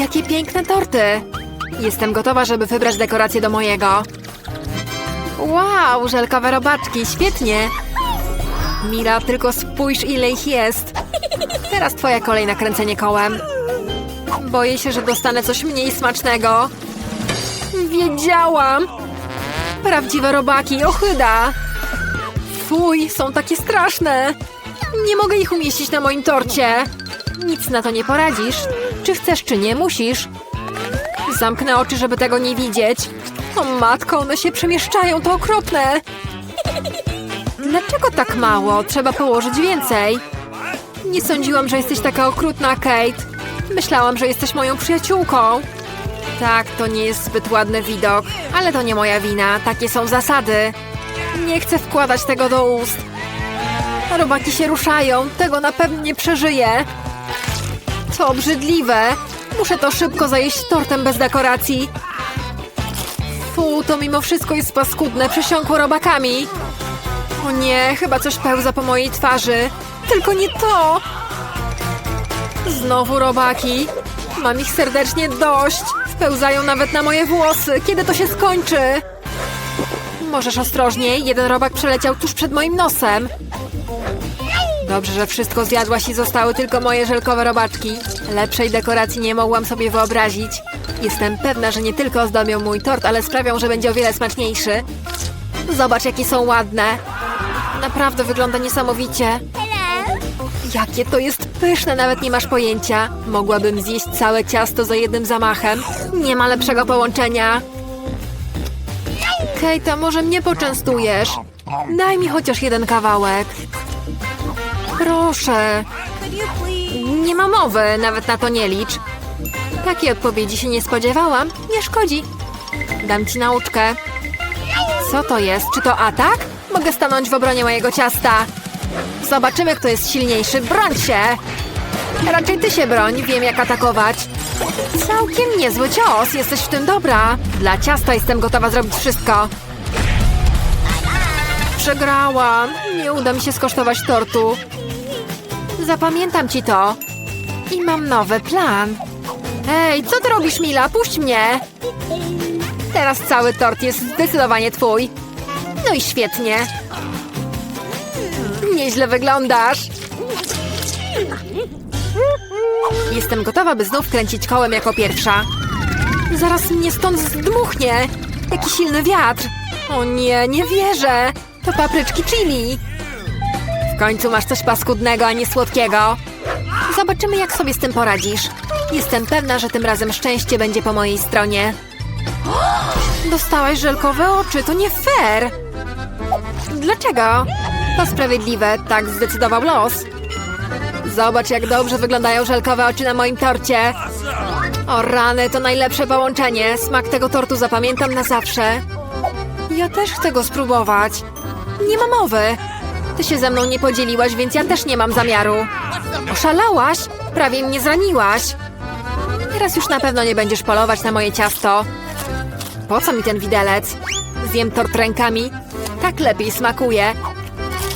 Jakie piękne torty! Jestem gotowa, żeby wybrać dekorację do mojego. Wow, żelkowe robaczki, świetnie! Mila, tylko spójrz ile ich jest. Teraz twoja kolej na kręcenie kołem. Boję się, że dostanę coś mniej smacznego. Wiedziałam! Prawdziwe robaki, ochyda! Fuj, są takie straszne! Nie mogę ich umieścić na moim torcie. Nic na to nie poradzisz. Czy chcesz, czy nie, musisz. Zamknę oczy, żeby tego nie widzieć. O matko, one się przemieszczają, to okropne. Dlaczego tak mało? Trzeba położyć więcej. Nie sądziłam, że jesteś taka okrutna, Kate. Myślałam, że jesteś moją przyjaciółką. Tak, to nie jest zbyt ładny widok, ale to nie moja wina. Takie są zasady. Nie chcę wkładać tego do ust. Robaki się ruszają, tego na pewno nie przeżyję. To obrzydliwe. Muszę to szybko zajeść tortem bez dekoracji. Fu, to mimo wszystko jest paskudne, przesiąkło robakami. O nie, chyba coś pełza po mojej twarzy. Tylko nie to! Znowu robaki. Mam ich serdecznie dość. Wpełzają nawet na moje włosy. Kiedy to się skończy? Możesz ostrożniej. Jeden robak przeleciał tuż przed moim nosem. Dobrze, że wszystko zjadłaś i zostały tylko moje żelkowe robaczki. Lepszej dekoracji nie mogłam sobie wyobrazić. Jestem pewna, że nie tylko ozdobią mój tort, ale sprawią, że będzie o wiele smaczniejszy. Zobacz, jakie są ładne. Naprawdę wygląda niesamowicie. Jakie to jest pyszne, nawet nie masz pojęcia. Mogłabym zjeść całe ciasto za jednym zamachem. Nie ma lepszego połączenia. Kejta, może mnie poczęstujesz? Daj mi chociaż jeden kawałek. Proszę. Nie ma mowy, nawet na to nie licz. Takiej odpowiedzi się nie spodziewałam. Nie szkodzi. Dam ci nauczkę. Co to jest? Czy to atak? Mogę stanąć w obronie mojego ciasta. Zobaczymy, kto jest silniejszy. Broń się! Raczej ty się broń, wiem jak atakować. Całkiem niezły cios, jesteś w tym dobra. Dla ciasta jestem gotowa zrobić wszystko. Przegrałam. Nie uda mi się skosztować tortu. Zapamiętam ci to. I mam nowy plan. Ej, co ty robisz, Mila? Puść mnie! Teraz cały tort jest zdecydowanie twój. No i świetnie. Nieźle wyglądasz. Jestem gotowa, by znów kręcić kołem jako pierwsza. Zaraz mnie stąd zdmuchnie. Jaki silny wiatr. O nie, nie wierzę. To papryczki chili. Końcu masz coś paskudnego, a nie słodkiego. Zobaczymy, jak sobie z tym poradzisz. Jestem pewna, że tym razem szczęście będzie po mojej stronie. Dostałaś żelkowe oczy, to nie fair. Dlaczego? To sprawiedliwe, tak zdecydował los. Zobacz, jak dobrze wyglądają żelkowe oczy na moim torcie. O rany, to najlepsze połączenie. Smak tego tortu zapamiętam na zawsze. Ja też chcę go spróbować. Nie ma mowy. Ty się ze mną nie podzieliłaś, więc ja też nie mam zamiaru. Oszalałaś? Prawie mnie zraniłaś. Teraz już na pewno nie będziesz polować na moje ciasto. Po co mi ten widelec? Zjem tort rękami. Tak lepiej smakuje.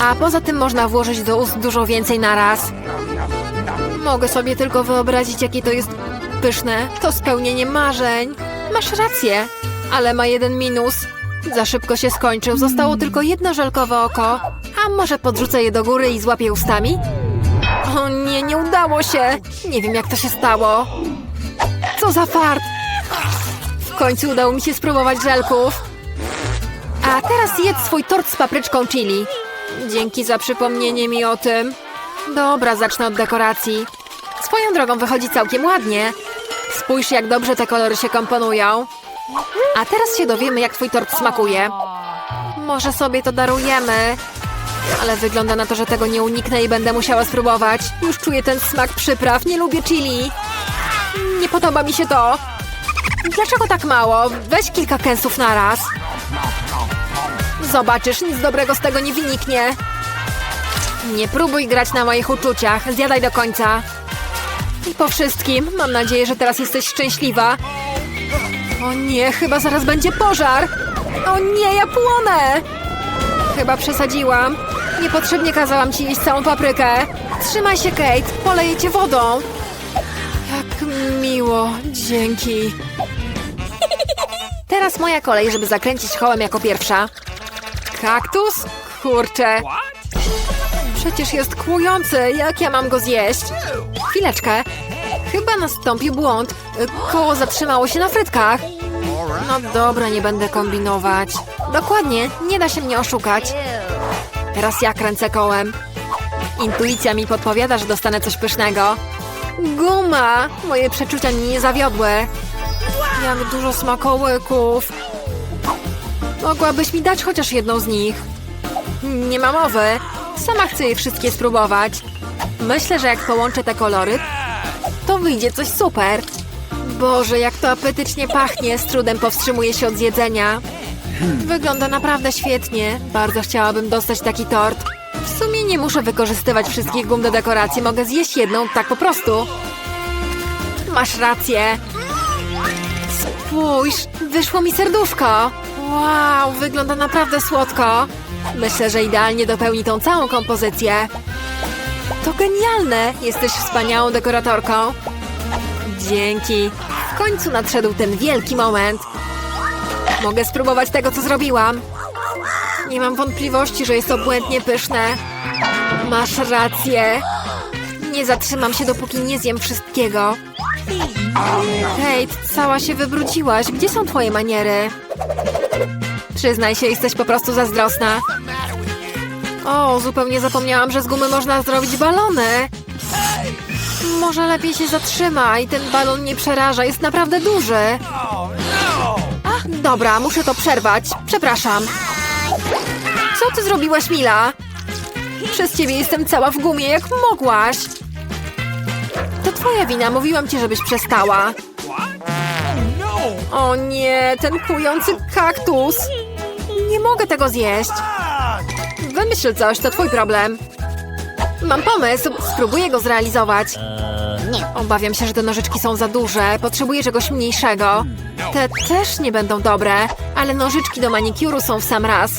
A poza tym można włożyć do ust dużo więcej na raz. Mogę sobie tylko wyobrazić, jakie to jest pyszne. To spełnienie marzeń. Masz rację, ale ma jeden minus. Za szybko się skończył. Zostało tylko jedno żelkowe oko. A może podrzucę je do góry i złapię ustami? O nie, nie udało się. Nie wiem, jak to się stało. Co za fart. W końcu udało mi się spróbować żelków. A teraz jedz swój tort z papryczką chili. Dzięki za przypomnienie mi o tym. Dobra, zacznę od dekoracji. Swoją drogą wychodzi całkiem ładnie. Spójrz, jak dobrze te kolory się komponują. A teraz się dowiemy, jak twój tort smakuje. Może sobie to darujemy. Ale wygląda na to, że tego nie uniknę i będę musiała spróbować. Już czuję ten smak przypraw. Nie lubię chili. Nie podoba mi się to. Dlaczego tak mało? Weź kilka kęsów na raz. Zobaczysz, nic dobrego z tego nie wyniknie. Nie próbuj grać na moich uczuciach. Zjadaj do końca. I po wszystkim, mam nadzieję, że teraz jesteś szczęśliwa. O nie, chyba zaraz będzie pożar. O nie, ja płonę. Chyba przesadziłam. Niepotrzebnie kazałam ci jeść całą paprykę. Trzymaj się, Kate. Poleję cię wodą. Tak miło, dzięki. Teraz moja kolej, żeby zakręcić kołem jako pierwsza. Kaktus? Kurczę. Przecież jest kłujący, jak ja mam go zjeść? Chwileczkę. Chyba nastąpił błąd. Koło zatrzymało się na frytkach. No dobra, nie będę kombinować. Dokładnie, nie da się mnie oszukać. Teraz ja kręcę kołem. Intuicja mi podpowiada, że dostanę coś pysznego. Guma! Moje przeczucia mnie nie zawiodły. Jak dużo smakołyków. Mogłabyś mi dać chociaż jedną z nich. Nie ma mowy. Sama chcę je wszystkie spróbować. Myślę, że jak połączę te kolory, to wyjdzie coś super. Boże, jak to apetycznie pachnie, z trudem powstrzymuję się od zjedzenia. Wygląda naprawdę świetnie. Bardzo chciałabym dostać taki tort. W sumie nie muszę wykorzystywać wszystkich gum do dekoracji, mogę zjeść jedną tak po prostu. Masz rację. Spójrz, wyszło mi serduszko. Wow, wygląda naprawdę słodko. Myślę, że idealnie dopełni tą całą kompozycję. To genialne! Jesteś wspaniałą dekoratorką. Dzięki. W końcu nadszedł ten wielki moment. Mogę spróbować tego, co zrobiłam. Nie mam wątpliwości, że jest to błędnie pyszne. Masz rację. Nie zatrzymam się, dopóki nie zjem wszystkiego. Kate, cała się wybrudziłaś. Gdzie są twoje maniery? Przyznaj się, jesteś po prostu zazdrosna. O, zupełnie zapomniałam, że z gumy można zrobić balony. Może lepiej się zatrzymaj, ten balon nie przeraża, jest naprawdę duży. Dobra, muszę to przerwać. Przepraszam. Co ty zrobiłaś, Mila? Przez ciebie jestem cała w gumie, jak mogłaś. To twoja wina, mówiłam ci, żebyś przestała. O nie, ten kujący kaktus. Nie mogę tego zjeść. Wymyśl coś, to twój problem. Mam pomysł, spróbuję go zrealizować. Obawiam się, że te nożyczki są za duże. Potrzebuję czegoś mniejszego. Te też nie będą dobre, ale nożyczki do manikuru są w sam raz.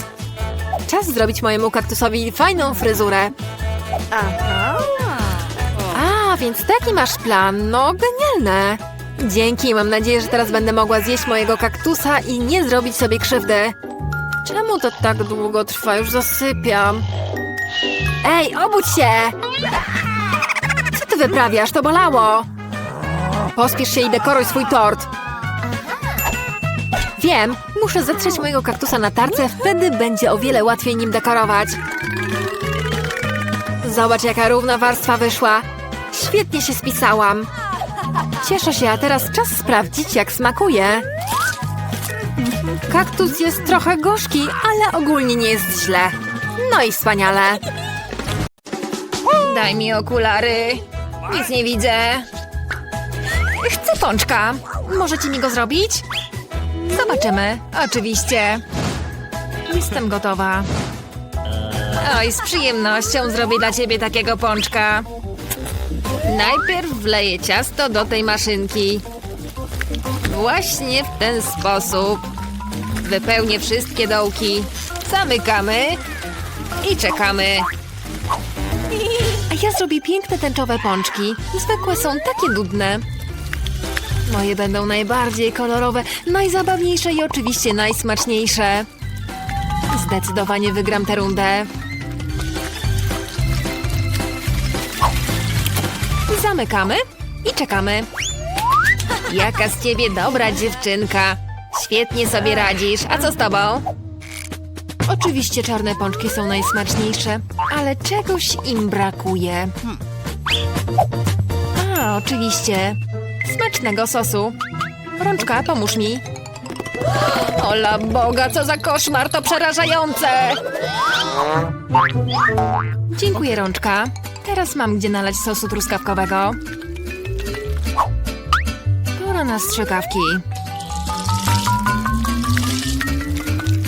Czas zrobić mojemu kaktusowi fajną fryzurę. A, więc taki masz plan. No, genialne. Dzięki, mam nadzieję, że teraz będę mogła zjeść mojego kaktusa i nie zrobić sobie krzywdy. Czemu to tak długo trwa? Już zasypiam. Ej, obudź się! Ty wyprawiasz? To bolało! Pospiesz się i dekoruj swój tort. Wiem, muszę zetrzeć mojego kaktusa na tarce, wtedy będzie o wiele łatwiej nim dekorować. Zobacz, jaka równa warstwa wyszła. Świetnie się spisałam. Cieszę się, a teraz czas sprawdzić, jak smakuje. Kaktus jest trochę gorzki, ale ogólnie nie jest źle. No i wspaniale. Daj mi okulary. Nic nie widzę. Chcę pączka. Możecie mi go zrobić? Zobaczymy. Oczywiście. Jestem gotowa. Oj, z przyjemnością zrobię dla ciebie takiego pączka. Najpierw wleję ciasto do tej maszynki. Właśnie w ten sposób. Wypełnię wszystkie dołki. Zamykamy i czekamy. Ja zrobię piękne tęczowe pączki. Zwykłe są takie nudne. Moje będą najbardziej kolorowe, najzabawniejsze i oczywiście najsmaczniejsze. Zdecydowanie wygram tę rundę. Zamykamy i czekamy. Jaka z ciebie dobra dziewczynka. Świetnie sobie radzisz. A co z tobą? Oczywiście czarne pączki są najsmaczniejsze, ale czegoś im brakuje. A, oczywiście. Smacznego sosu. Rączka, pomóż mi. Ola Boga, co za koszmar, to przerażające! Dziękuję, Rączka. Teraz mam gdzie nalać sosu truskawkowego. Pora na strzykawki.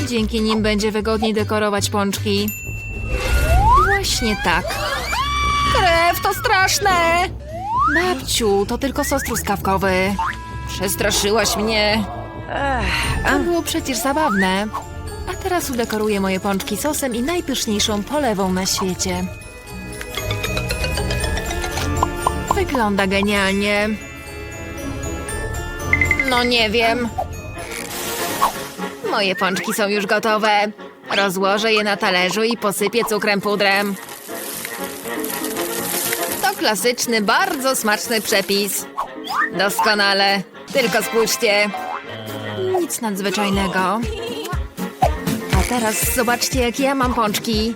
Dzięki nim będzie wygodniej dekorować pączki. Właśnie tak. Krew, to straszne! Babciu, to tylko sos truskawkowy. Przestraszyłaś mnie. To było przecież zabawne. A teraz udekoruję moje pączki sosem i najpyszniejszą polewą na świecie. Wygląda genialnie. No nie wiem. Moje pączki są już gotowe. Rozłożę je na talerzu i posypię cukrem pudrem. To klasyczny, bardzo smaczny przepis. Doskonale. Tylko spójrzcie. Nic nadzwyczajnego. A teraz zobaczcie, jakie ja mam pączki.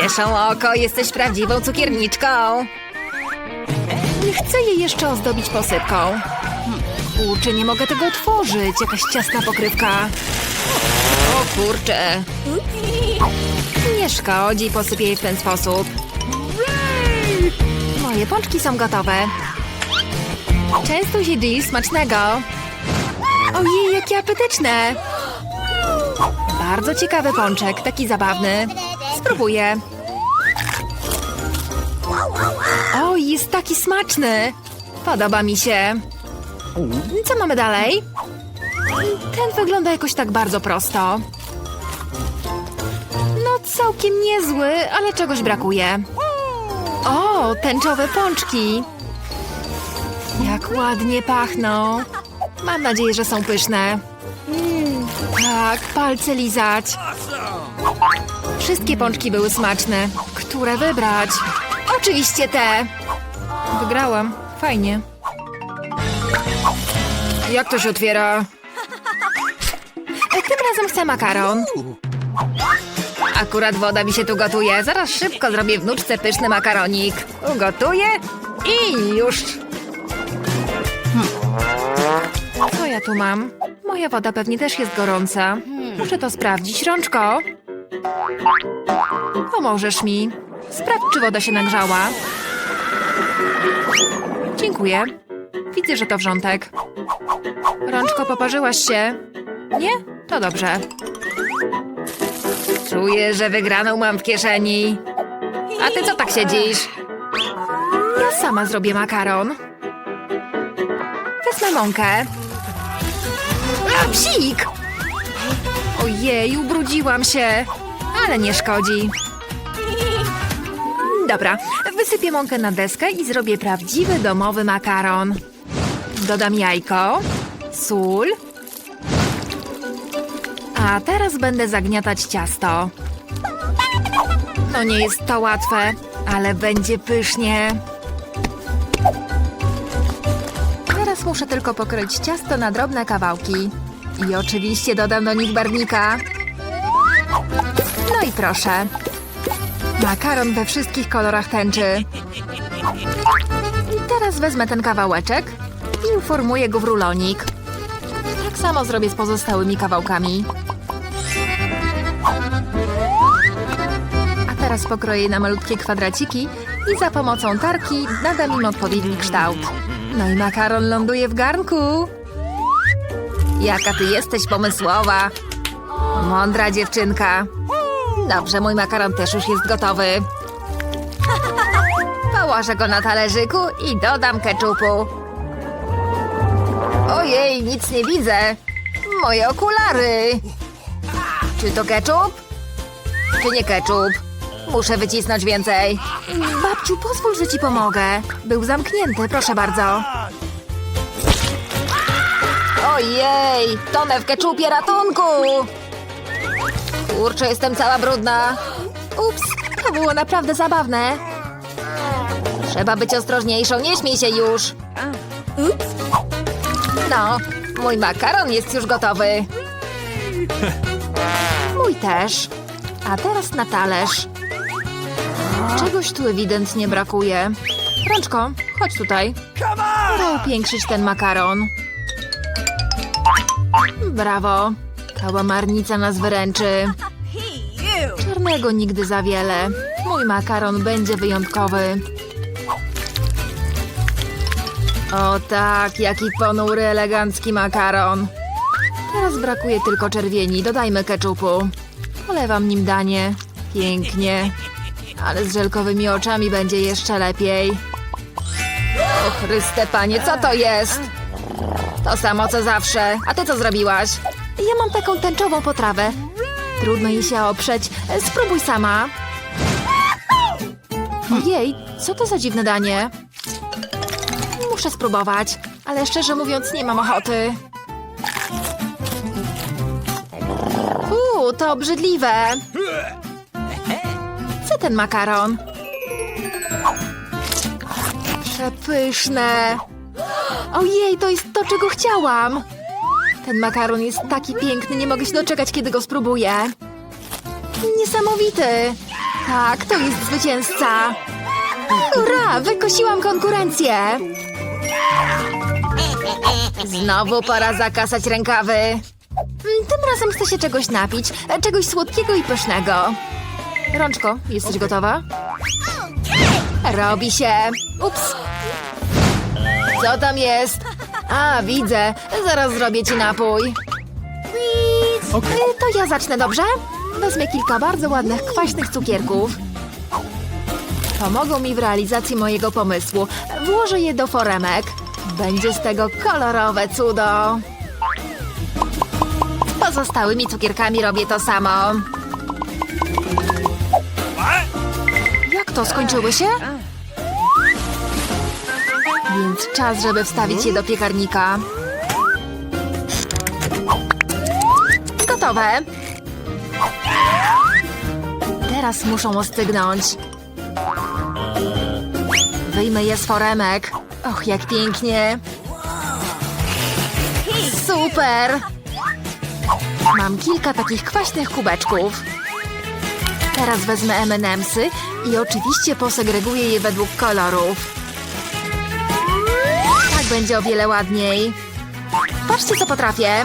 Cieszą oko, jesteś prawdziwą cukierniczką. Chcę je jeszcze ozdobić posypką. Kurczę, nie mogę tego otworzyć. Jakaś ciasna pokrywka. O kurczę. Nie szkodzi, posypię je w ten sposób. Moje pączki są gotowe. Często się Jill, smacznego. Ojej, jakie apetyczne. Bardzo ciekawy pączek, taki zabawny. Spróbuję. O, jest taki smaczny. Podoba mi się. Co mamy dalej? Ten wygląda jakoś tak bardzo prosto. No, całkiem niezły, ale czegoś brakuje. O, tęczowe pączki. Jak ładnie pachną. Mam nadzieję, że są pyszne. Tak, palce lizać. Wszystkie pączki były smaczne. Które wybrać? Oczywiście te. Wygrałam. Fajnie. Jak to się otwiera? E, Tym razem chcę makaron. Akurat woda mi się tu gotuje. Zaraz szybko zrobię wnuczce pyszny makaronik. Ugotuję i już. Co ja tu mam? Moja woda pewnie też jest gorąca. Muszę to sprawdzić. Rączko, pomożesz mi. Sprawdź, czy woda się nagrzała. Dziękuję. Widzę, że to wrzątek. Rączko, poparzyłaś się? Nie? To dobrze. Czuję, że wygraną mam w kieszeni. A ty co tak siedzisz? Ja sama zrobię makaron. Wezmę mąkę. A, psik! Ojej, ubrudziłam się. Ale nie szkodzi. Dobra, wysypię mąkę na deskę i zrobię prawdziwy domowy makaron. Dodam jajko, sól. A teraz będę zagniatać ciasto. No nie jest to łatwe, ale będzie pysznie. Teraz muszę tylko pokroić ciasto na drobne kawałki. I oczywiście dodam do nich barwnika. No i proszę. Makaron we wszystkich kolorach tęczy. I teraz wezmę ten kawałeczek i uformuję go w rulonik. Tak samo zrobię z pozostałymi kawałkami. A teraz pokroję na malutkie kwadraciki i za pomocą tarki nadam im odpowiedni kształt. No i makaron ląduje w garnku. Jaka ty jesteś pomysłowa. Mądra dziewczynka. Dobrze, mój makaron też już jest gotowy. Położę go na talerzyku i dodam keczupu. Ojej, nic nie widzę. Moje okulary. Czy to keczup? Czy nie keczup? Muszę wycisnąć więcej. Babciu, pozwól, że ci pomogę. Był zamknięty, proszę bardzo. Ojej, tonę w keczupie ratunku! Kurczę, jestem cała brudna. Ups, to było naprawdę zabawne. Trzeba być ostrożniejszą, nie śmiej się już. Ups. No, mój makaron jest już gotowy. Mój też. A teraz na talerz. Czegoś tu ewidentnie brakuje. Rączko, chodź tutaj. Pora upiększyć ten makaron. Brawo. Kałamarnica nas wyręczy. Czarnego nigdy za wiele. Mój makaron będzie wyjątkowy. O tak, jaki ponury, elegancki makaron. Teraz brakuje tylko czerwieni. Dodajmy keczupu. Polewam nim danie. Pięknie. Ale z żelkowymi oczami będzie jeszcze lepiej. O Chryste, panie, co to jest? To samo co zawsze. A ty co zrobiłaś? Ja mam taką tęczową potrawę. Trudno jej się oprzeć. Spróbuj sama. Ojej, co to za dziwne danie? Muszę spróbować, ale szczerze mówiąc nie mam ochoty. Uuu, to obrzydliwe. Co ten makaron? Przepyszne. Ojej, to jest to, czego chciałam. Ten makaron jest taki piękny, nie mogę się doczekać, kiedy go spróbuję. Niesamowity. Tak, to jest zwycięzca. Ura, wykosiłam konkurencję. Znowu pora zakasać rękawy. Mm, Tym razem chcę się czegoś napić. Czegoś słodkiego i pysznego. Rączko, jesteś gotowa? Robi się. Ups. Co tam jest? A, widzę. Zaraz zrobię ci napój. Y, To ja zacznę, dobrze? Wezmę kilka bardzo ładnych, kwaśnych cukierków. Pomogą mi w realizacji mojego pomysłu. Włożę je do foremek. Będzie z tego kolorowe cudo. Pozostałymi cukierkami robię to samo. Jak to, skończyły się? Więc czas, żeby wstawić je do piekarnika. Gotowe. Teraz muszą ostygnąć. Wyjmę je z foremek. Och, jak pięknie. Super! Mam kilka takich kwaśnych kubeczków. Teraz wezmę M&M'sy i oczywiście posegreguję je według kolorów. Będzie o wiele ładniej. Patrzcie, co potrafię.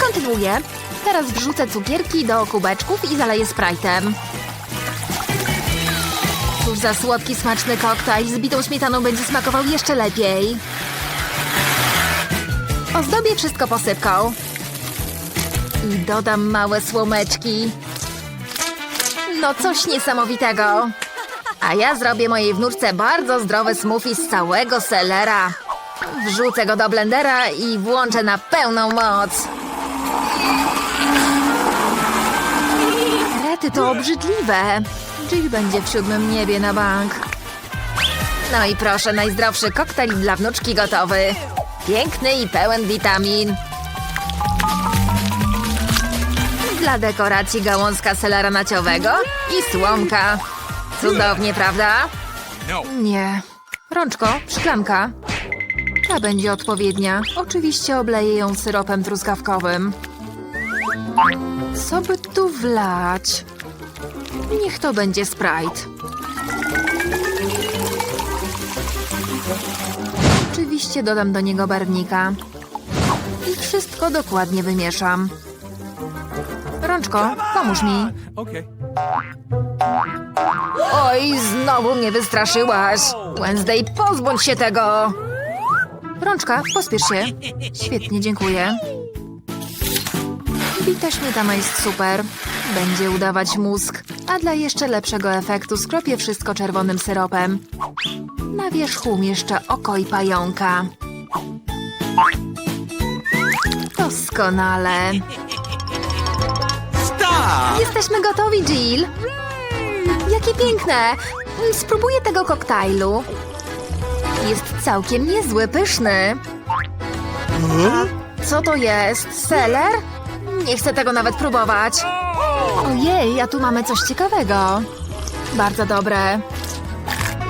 Kontynuuję. Teraz wrzucę cukierki do kubeczków i zaleję Sprite'em. Cóż za słodki, smaczny koktajl z bitą śmietaną będzie smakował jeszcze lepiej. Ozdobię wszystko posypką. I dodam małe słomeczki. No coś niesamowitego. A ja zrobię mojej wnuczce bardzo zdrowy smoothie z całego selera. Wrzucę go do blendera i włączę na pełną moc. Rety, to obrzydliwe. Jill będzie w siódmym niebie na bank. No i proszę, najzdrowszy koktajl dla wnuczki gotowy. Piękny i pełen witamin. Dla dekoracji gałązka selera naciowego i słomka. Cudownie, prawda? Nie. Rączko, szklanka. Ta będzie odpowiednia. Oczywiście obleję ją syropem truskawkowym. Co by tu wlać? Niech to będzie Sprite. Oczywiście dodam do niego barwnika. I wszystko dokładnie wymieszam. Rączko, pomóż mi. Oj, znowu mnie wystraszyłaś. Wednesday, pozbądź się tego. Rączka, pospiesz się. Świetnie, dziękuję. Bita śmietana jest super. Będzie udawać mózg. A dla jeszcze lepszego efektu skropię wszystko czerwonym syropem. Na wierzchu umieszczę oko i pająka. Doskonale. Jesteśmy gotowi, Jill. Jakie piękne! Spróbuję tego koktajlu. Jest całkiem niezły, pyszny. A co to jest? Seler? Nie chcę tego nawet próbować. Ojej, a tu mamy coś ciekawego. Bardzo dobre.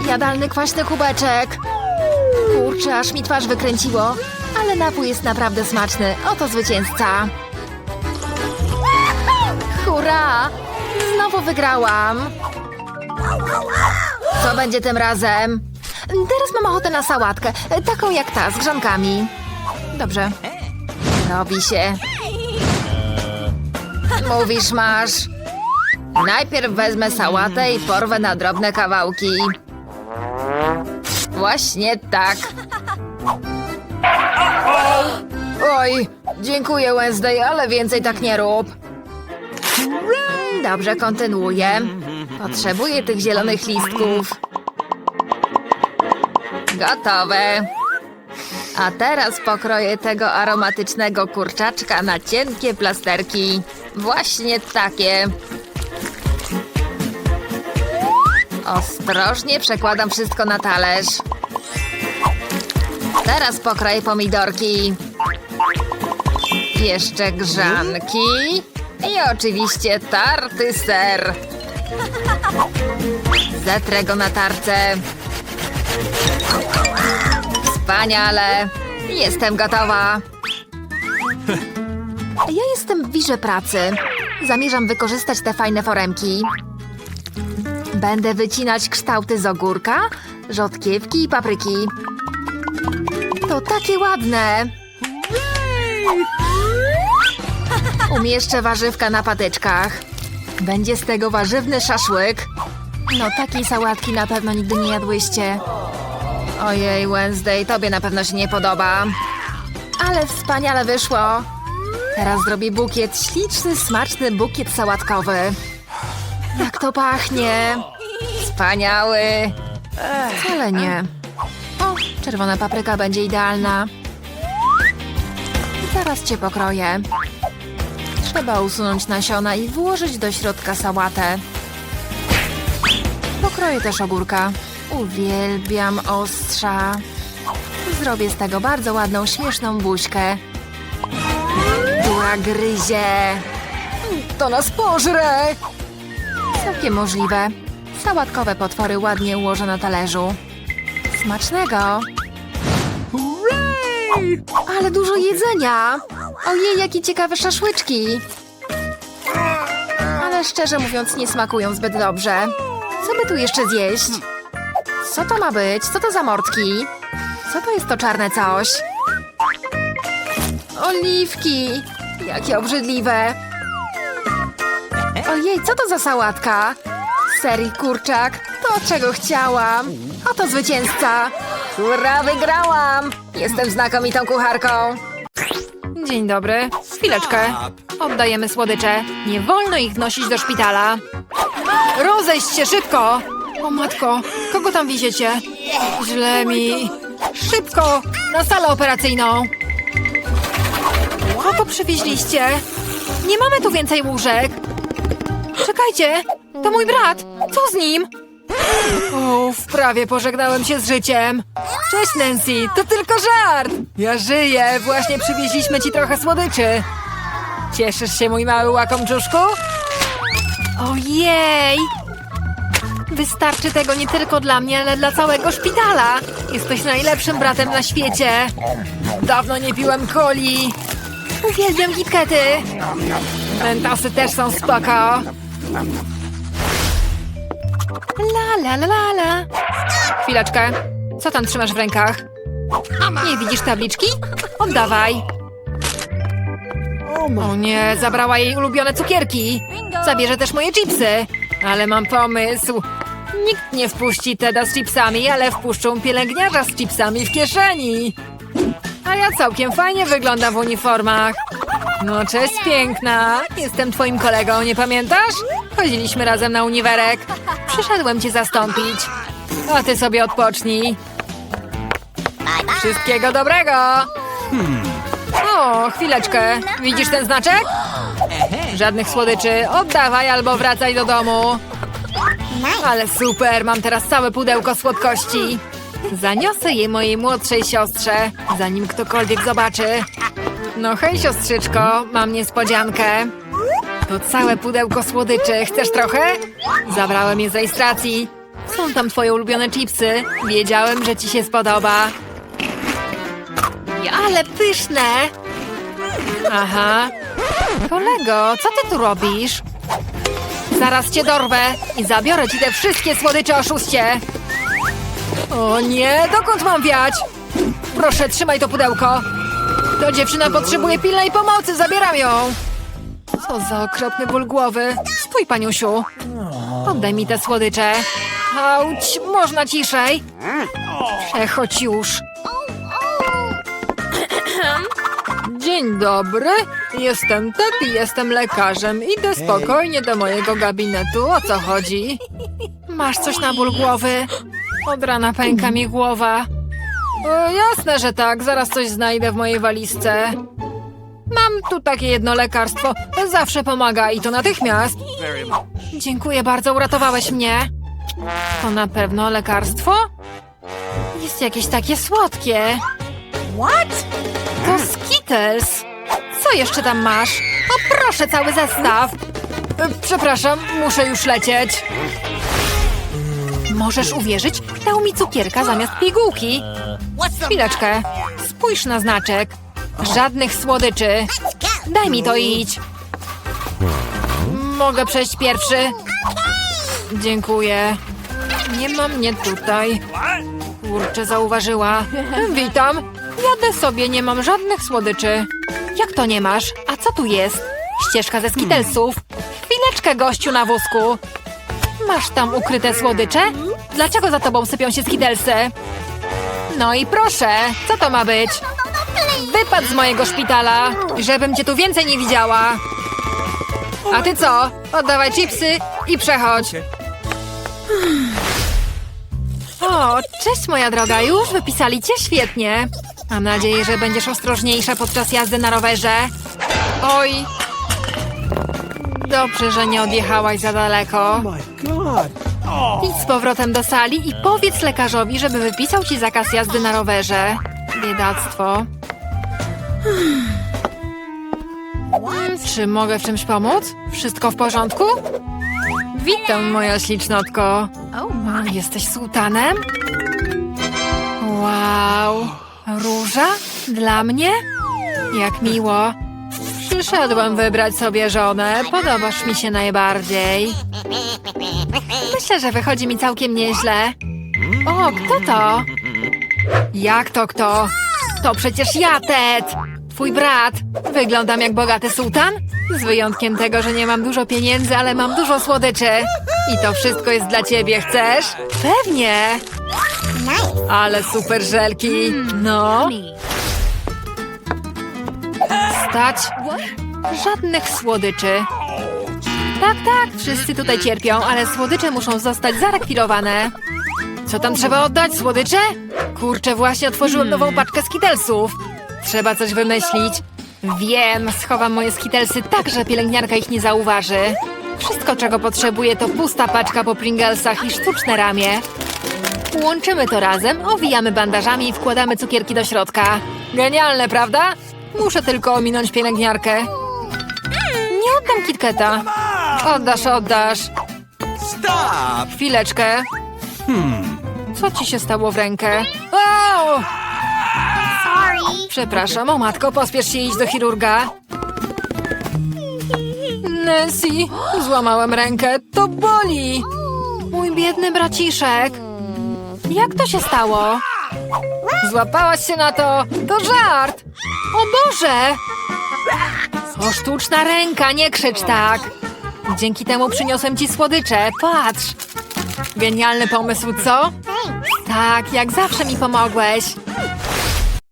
Jadalny kwaśny kubeczek. Kurczę, aż mi twarz wykręciło. Ale napój jest naprawdę smaczny. Oto zwycięzca. Hurra! Znowu wygrałam. Co będzie tym razem? Teraz mam ochotę na sałatkę, taką jak ta, z grzankami. Dobrze. Robi się. Mówisz, masz. Najpierw wezmę sałatę i porwę na drobne kawałki. Właśnie tak. Oj, dziękuję Wednesday, ale więcej tak nie rób. Dobrze, kontynuuję. Potrzebuję tych zielonych listków. Gotowe. A teraz pokroję tego aromatycznego kurczaczka na cienkie plasterki. Właśnie takie. Ostrożnie przekładam wszystko na talerz. Teraz pokroję pomidorki. Jeszcze grzanki. I oczywiście tarty ser. Zetrę go na tarce. Wspaniale. Jestem gotowa. Ja jestem w wirze pracy. Zamierzam wykorzystać te fajne foremki. Będę wycinać kształty z ogórka, rzodkiewki i papryki. To takie ładne. Umieszczę warzywka na patyczkach. Będzie z tego warzywny szaszłyk. No takiej sałatki na pewno nigdy nie jadłyście. Ojej, Wednesday, tobie na pewno się nie podoba. Ale wspaniale wyszło. Teraz zrobię bukiet, śliczny, smaczny bukiet sałatkowy. Jak to pachnie! Wspaniały! Wcale nie. O, czerwona papryka będzie idealna. Zaraz cię pokroję. Trzeba usunąć nasiona i włożyć do środka sałatę. Pokroję też ogórka. Uwielbiam ostrza. Zrobię z tego bardzo ładną, śmieszną buźkę. Dura gryzie. To nas pożre! Całkiem możliwe. Sałatkowe potwory ładnie ułożę na talerzu. Smacznego! Ale dużo jedzenia! Ojej, jakie ciekawe szaszłyczki! Ale szczerze mówiąc, nie smakują zbyt dobrze. Co by tu jeszcze zjeść? Co to ma być? Co to za mordki? Co to jest to czarne coś? Oliwki! Jakie obrzydliwe! Ojej, co to za sałatka? Ser i kurczak. To, czego chciałam. Oto zwycięzca. Hurra, wygrałam! Jestem znakomitą kucharką. Dzień dobry. Chwileczkę. Oddajemy słodycze. Nie wolno ich wnosić do szpitala. Rozejść się szybko! O matko, kogo tam wieziecie? Źle mi. Szybko! Na salę operacyjną! Kogo przywieźliście? Nie mamy tu więcej łóżek. Czekajcie, to mój brat. Co z nim? Uff, prawie pożegnałem się z życiem. Cześć Nancy, to tylko żart. Ja żyję, właśnie przywieźliśmy ci trochę słodyczy. Cieszysz się, mój mały łakomczuszku? Ojej! Wystarczy tego nie tylko dla mnie, ale dla całego szpitala. Jesteś najlepszym bratem na świecie. Dawno nie piłem coli. Uwielbiam kitkety. Mentosy też są spoko. La la la la la. Chwileczkę. Co tam trzymasz w rękach? Nie widzisz tabliczki? Oddawaj. O nie, zabrała jej ulubione cukierki. Zabierze też moje chipsy. Ale mam pomysł. Nikt nie wpuści Teda z chipsami, ale wpuszczą pielęgniarza z chipsami w kieszeni. A ja całkiem fajnie wyglądam w uniformach. No cześć piękna. Jestem twoim kolegą, nie pamiętasz? Chodziliśmy razem na uniwerek. Przyszedłem cię zastąpić. A ty sobie odpocznij. Wszystkiego dobrego! O, chwileczkę. Widzisz ten znaczek? Żadnych słodyczy. Oddawaj albo wracaj do domu. Ale super, mam teraz całe pudełko słodkości. Zaniosę je mojej młodszej siostrze, zanim ktokolwiek zobaczy. No hej siostrzyczko, mam niespodziankę. To całe pudełko słodyczy. Chcesz trochę? Zabrałem je z rejestracji. Są tam twoje ulubione chipsy. Wiedziałem, że ci się spodoba. Ale pyszne! Aha. Kolego, co ty tu robisz? Zaraz cię dorwę i zabiorę ci te wszystkie słodycze oszuście. O nie, dokąd mam wiać? Proszę, trzymaj to pudełko. To dziewczyna potrzebuje pilnej pomocy, zabieram ją. Co za okropny ból głowy. Stój, paniusiu. Oddaj mi te słodycze. Auć, można ciszej. Przechodź już. Dzień dobry, jestem Ted i jestem lekarzem. Idę spokojnie do mojego gabinetu. O co chodzi? Masz coś na ból głowy? Od rana pęka mi głowa. O, jasne, że tak. Zaraz coś znajdę w mojej walizce. Mam tu takie jedno lekarstwo. Zawsze pomaga i to natychmiast. Dziękuję bardzo, uratowałeś mnie. To na pewno lekarstwo? Jest jakieś takie słodkie. What? To Skittles. Co jeszcze tam masz? O proszę, cały zestaw. E, Przepraszam, muszę już lecieć. Możesz uwierzyć, dał mi cukierka zamiast pigułki. Chwileczkę. Spójrz na znaczek. Żadnych słodyczy. Daj mi to i idź. Mogę przejść pierwszy? Dziękuję. Nie ma mnie tutaj. Kurczę, zauważyła. Witam. Jadę sobie, nie mam żadnych słodyczy. Jak to nie masz? A co tu jest? Ścieżka ze skitelsów. Chwileczkę, gościu na wózku. Masz tam ukryte słodycze? Dlaczego za tobą sypią się skitelsy? No i proszę, co to ma być? Wypad z mojego szpitala, żebym cię tu więcej nie widziała. A ty co? Oddawaj chipsy i przechodź. O, cześć moja droga, już wypisali cię świetnie. Mam nadzieję, że będziesz ostrożniejsza podczas jazdy na rowerze. Oj. Dobrze, że nie odjechałaś za daleko. god! Idź z powrotem do sali i powiedz lekarzowi, żeby wypisał ci zakaz jazdy na rowerze. Biedactwo. Czy mogę w czymś pomóc? Wszystko w porządku? Witam, moja ślicznotko. O, jesteś sułtanem? Wow. Róża? Dla mnie? Jak miło. Przyszedłem wybrać sobie żonę. Podobasz mi się najbardziej. Myślę, że wychodzi mi całkiem nieźle. O, kto to? Jak to kto? To przecież ja, Ted! Twój brat. Wyglądam jak bogaty sułtan? Z wyjątkiem tego, że nie mam dużo pieniędzy, ale mam dużo słodyczy. I to wszystko jest dla ciebie, chcesz? Pewnie! Ale super żelki. No. Stać. Żadnych słodyczy. Tak, tak, wszyscy tutaj cierpią, ale słodycze muszą zostać zarekwirowane. Co tam trzeba oddać? Słodycze? Kurczę, właśnie otworzyłem nową paczkę skitelsów. Trzeba coś wymyślić. Wiem, schowam moje skitelsy tak, że pielęgniarka ich nie zauważy. Wszystko, czego potrzebuję, to pusta paczka po Pringlesach i sztuczne ramię. Łączymy to razem, owijamy bandażami i wkładamy cukierki do środka. Genialne, prawda? Muszę tylko ominąć pielęgniarkę. Nie oddam KitKata. Oddasz, oddasz. Stop! Chwileczkę. Co ci się stało w rękę? Au! Przepraszam, o matko, pospiesz się iść do chirurga. Nancy, złamałem rękę. To boli. Mój biedny braciszek. Jak to się stało? Złapałaś się na to. To żart. O Boże! O sztuczna ręka, nie krzycz tak. Dzięki temu przyniosłem ci słodycze. Patrz. Genialny pomysł, co? Tak, jak zawsze mi pomogłeś.